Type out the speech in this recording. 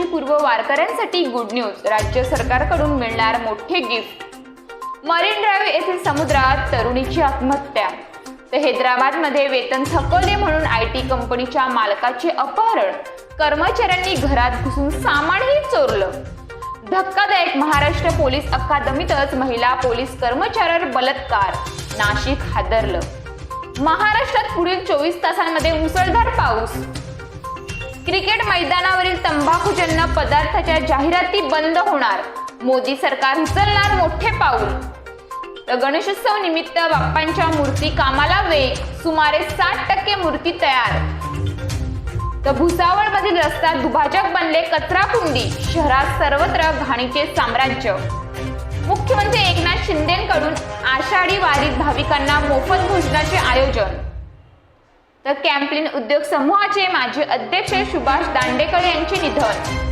पूर्व वारकऱ्यांसाठी good news राज्य सरकारकडून मिळणार मोठे गिफ्ट मरीन ड्राईव्ह येथील समुद्रात तरुणीची आत्महत्या. तर हैदराबादमध्ये वेतन थकवले म्हणून आय टी कंपनीच्या मालकाचे अपहरण. कर्मचाऱ्यांनी घरात घुसून सामानही चोरलं. धक्कादायक महाराष्ट्र पोलीस अकादमीतच महिला पोलीस कर्मचाऱ्यावर बलात्कार. नाशिक हादरलं. महाराष्ट्रात पुढील चोवीस तासांमध्ये मुसळधार पाऊस. क्रिकेट मैदानावरील तंबाखूजन्य पदार्थाच्या जाहिराती बंद होणार. मोदी सरकार उचलणार मोठे पाऊल. तर गणेशोत्सव निमित्त बाप्पांच्या मूर्ती कामाला वेग. सुमारे साठ टक्के मूर्ती तयार. तर भुसावळमधील रस्ता दुभाजक बनले कचरा कुंडी शहरात सर्वत्र घाणीचे साम्राज्य. मुख्यमंत्री एकनाथ शिंदेकडून आषाढी वारीत भाविकांना मोफत भोजनाचे आयोजन. तर कॅम्पलिन उद्योग समूहाचे माजी अध्यक्ष सुभाष दांडेकर यांचे निधन.